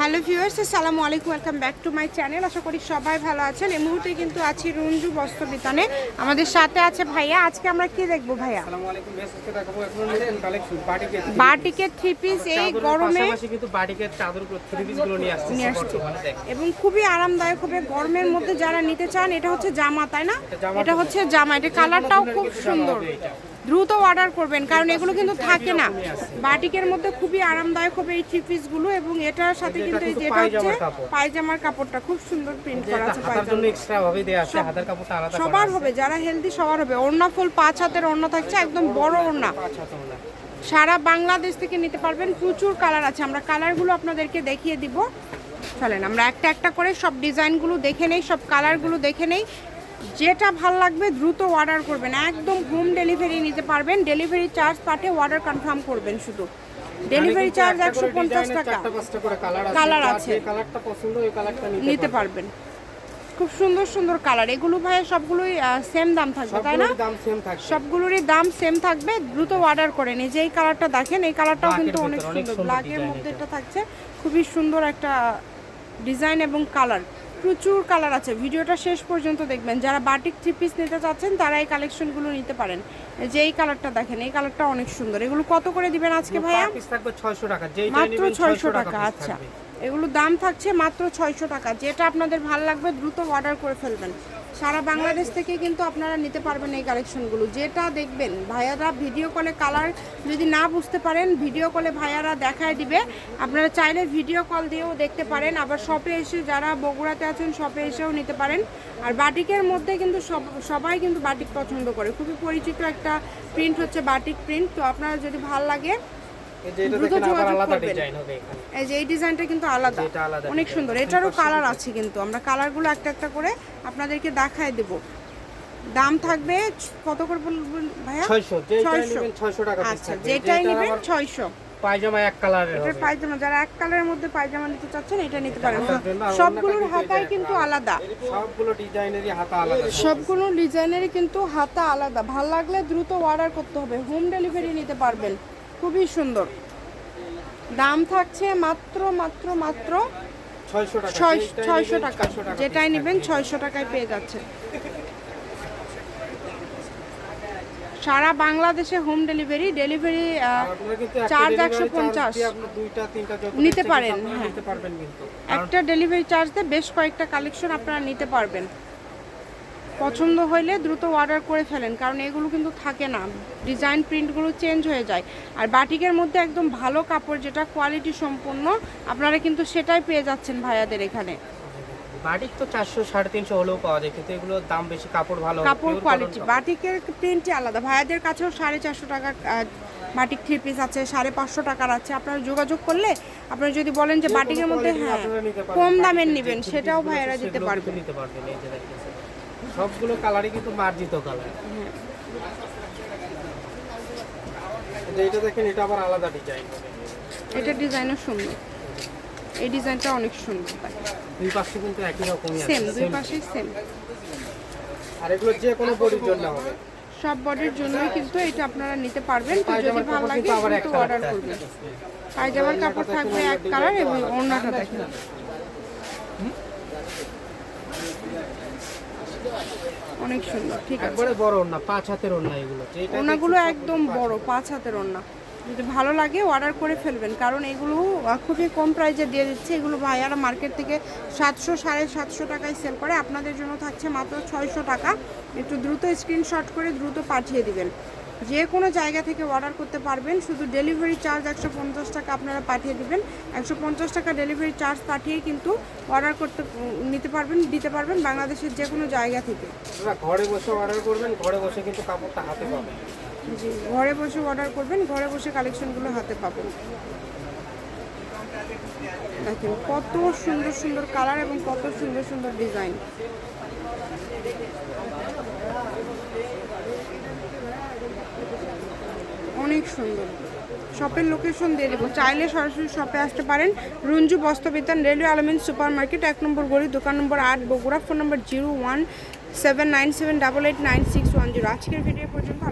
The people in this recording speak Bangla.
হ্যালো ভিউয়ার্স আসসালামু আলাইকুম welcome back to my channel. আশা করি সবাই ভালো আছেন। এই মুহূর্তে কিন্তু আছি রঞ্জু বস্ত্র বিতানে আমাদের সাথে আছে ভাইয়া। আজকে আমরা কি দেখব ভাইয়া? বাটিকের থ্রি পিস এই গরমে নিয়ে আসছে এবং খুবই আরামদায়ক হবে গরমের মধ্যে যারা নিতে চান এটা হচ্ছে জামা তাই না? এটা হচ্ছে জামা এটা কালারটাও খুব সুন্দর। দ্রুত অর্ডার করবেন কারণ এগুলো কিন্তু থাকে না। বাটিকের মধ্যে খুবই আরামদায়ক হবে এই থ্রি পিসগুলো এবং এটার সাথে কিন্তু এই যেটা হচ্ছে। পায়জামার কাপড়টা খুব সুন্দর প্রিন্ট করা আছে হাতার জন্য পায়জামা এক্সট্রা ভাবে দেয়া আছে হাতার কাপড়টা আলাদা সবার হবে যারা হেলদি সবার হবে। ওড়না ফুল পাঁচ হাতের ওড়না থাকছে একদম বড় ওড়না। সারা বাংলাদেশ থেকে নিতে পারবেন প্রচুর কালার আছে। আমরা কালারগুলো আপনাদেরকে দেখিয়ে দিব। চলেন আমরা একটা একটা করে সব ডিজাইনগুলো দেখে নেই সব কালারগুলো দেখে নেই। যেটা ভালো লাগবে দ্রুত অর্ডার করবেন। একদম হোম ডেলিভারি নিতে পারবেন। ডেলিভারি চার্জ পাঠিয়ে অর্ডার কনফার্ম করবেন শুধু। ডেলিভারি চার্জ একশো পঞ্চাশ টাকা। চারটা পাঁচটা করে কালার আছে। নিতে পারবেন। খুব সুন্দর সুন্দর কালার এগুলো ভাই সবগুলোই সেম দাম থাকবে তাই না? সবগুলোর দাম সেম থাকবে। সবগুলোরই দাম সেম থাকবে। দ্রুত অর্ডার করে নিন। যে এই কালারটা দেখেন এই কালারটাও কিন্তু অনেক সুন্দর। ব্ল্যাকের মধ্যে। এটা। থাকছে। খুবই সুন্দর একটা ডিজাইন এবং কালার প্রচুর কালার আছে। ভিডিওটা শেষ পর্যন্ত দেখবেন। যারা বাটিক থ্রি পিস নিতে চাচ্ছেন তারা এই কালেকশনগুলো নিতে পারেন। যে এই কালারটা দেখেন এই কালারটা অনেক সুন্দর। এগুলো কত করে দিবেন আজকে ভাইয়া? ছয়শো টাকা। মাত্র ছয়শো টাকা আচ্ছা। এগুলো এগুলোর দাম থাকছে মাত্র ছয়শো টাকা। যেটা আপনাদের ভালো লাগবে দ্রুত অর্ডার করে ফেলবেন। সারা বাংলাদেশ থেকে কিন্তু আপনারা নিতে পারবেন এই কালেকশনগুলো যেটা দেখবেন, ভাইয়ারা ভিডিও কলে কালার যদি না বুঝতে পারেন ভিডিও কলে ভাইয়ারা দেখায় দিবে। আপনারা চাইলে ভিডিও কল দিয়েও দেখতে পারেন। আবার শপে এসে যারা বগুড়াতে আছেন শপে এসেও নিতে পারেন। আর বাটিকের মধ্যে কিন্তু সব, সবাই কিন্তু বাটিক পছন্দ করে। খুবই পরিচিত একটা প্রিন্ট হচ্ছে বাটিক প্রিন্ট তো আপনারা যদি ভালো লাগে দ্রুত যোগাযোগ করবেন। এই যে এই ডিজাইনটা কিন্তু আলাদা। অনেক সুন্দর। এটারও কালার আছে কিন্তু। আমরা কালারগুলো একটা একটা করে আপনাদেরকে দেখায় দেব। দাম থাকবে কত করে বলবেন ভাইয়া? 600 600 টাকা আচ্ছা যেটাই নেবেন পায়জামা এক কালারের এটার পায়জামা যারা এক কালারের মধ্যে পায়জামা নিতে চাচ্ছেন এটা নিতে পারেন। সবগুলোর হাতাই কিন্তু কিন্তু আলাদা। সবগুলো ডিজাইনেরই হাতা আলাদা। সবগুলো ডিজাইনেরই কিন্তু হাতা আলাদা। ভালো লাগলে দ্রুত অর্ডার করতে হবে। হোম ডেলিভারি নিতে পারবেন। খুবই সুন্দর। দাম থাকছে মাত্র মাত্র মাত্র ছয় ছয়শো টাকা। যেটাই নেবেন ছয়শো টাকায় পেয়ে যাচ্ছে। সারা বাংলাদেশে হোম ডেলিভারি ডেলিভারি চার্জ একশো পঞ্চাশ। নিতে পারেন, হ্যাঁ। একটা ডেলিভারি চার্জ দিয়ে বেশ কয়েকটা কালেকশন আপনারা নিতে পারবেন। পছন্দ হইলে দ্রুত অর্ডার করে ফেলেন কারণ এগুলো কিন্তু থাকে না। ডিজাইন প্রিন্টগুলো চেঞ্জ হয়ে যায়। আর বাটিকের মধ্যে একদম ভালো কাপড় যেটা কোয়ালিটি সম্পূর্ণ আপনারা কিন্তু সেটাই পেয়ে যাচ্ছেন ভাইয়াদের এখানে। বাটিক তো চারশো সাড়ে তিনশো হলেও পাওয়া যায় কিন্তু এগুলোর দাম বেশি কাপড় ভালো কাপড় কোয়ালিটি বাটিকের প্রিন্টই আলাদা। ভাইয়াদের কাছেও সাড়ে চারশো টাকার বাটিক থ্রি পিস আছে সাড়ে পাঁচশো টাকার আছে। আপনারা যোগাযোগ করলে আপনারা যদি বলেন যে বাটিকের মধ্যে হ্যাঁ। কম দামের নেবেন সেটাও ভাইয়েরা দিতে পারবেন। সবগুলো কালারই কিন্তু মার্জিত কালার এটা দেখেন এটা আবার আলাদা ডিজাইন এটা ডিজাইনও সুন্দর। এই ডিজাইনটা অনেক সুন্দর দুই পাশে কিন্তু একই রকমই আছে সেম দুই। পাশেই সেম আর এগুলো যে কোনো বডির জন্য হবে। সব বডির জন্যই কিন্তু এটা আপনারা নিতে পারবেন। তো যদি পায়জামার ভালো কাপড় লাগে কিন্তু অর্ডার করবেন। পায়জামার কাপড় থাকবে এক কালার এবং ওড়নাটা দেখেন। অনেক সুন্দর ঠিক আছে। একবারে বড় না পাঁচ হাতের ওড়না এগুলো যেটা ওনাগুলো একদম বড় পাঁচ হাতের। ওড়না যদি ভালো লাগে অর্ডার করে ফেলবেন কারণ এগুলো খুবই কম প্রাইসে দিয়ে দিচ্ছে। এগুলো ভাইয়ারা মার্কেট থেকে সাতশো সাড়ে সাতশো টাকায় সেল করে। আপনাদের জন্য থাকছে মাত্র ছয়শো টাকা। একটু দ্রুত স্ক্রিনশট করে দ্রুত পাঠিয়ে দিবেন। যে কোনো জায়গা থেকে অর্ডার করতে পারবেন। শুধু ডেলিভারি চার্জ একশো পঞ্চাশ টাকা আপনারা পাঠিয়ে দেবেন। একশো পঞ্চাশ টাকা ডেলিভারি চার্জ পাঠিয়ে কিন্তু অর্ডার করতে নিতে পারবেন দিতে পারবেন বাংলাদেশের যে কোনো জায়গা থেকে। ঘরে বসে অর্ডার করবেন ঘরে বসে কিন্তু কাপড়টা হাতে পাবেন। জি ঘরে বসে অর্ডার করবেন ঘরে বসে কালেকশনগুলো হাতে পাবেন। দেখেন কত সুন্দর সুন্দর কালার এবং কত সুন্দর সুন্দর ডিজাইন অনেক সুন্দর। শপের লোকেশন দিয়ে দেবো। চাইলে সরাসরি শপে আসতে পারেন। Ranju Bastrabitan railway Almin super market এক নম্বর গলি, দোকান নম্বর আট, বগুড়া, ফোন নম্বর zero one seven nine seven double eight nine six one zero আজকের ভিডিও পর্যন্ত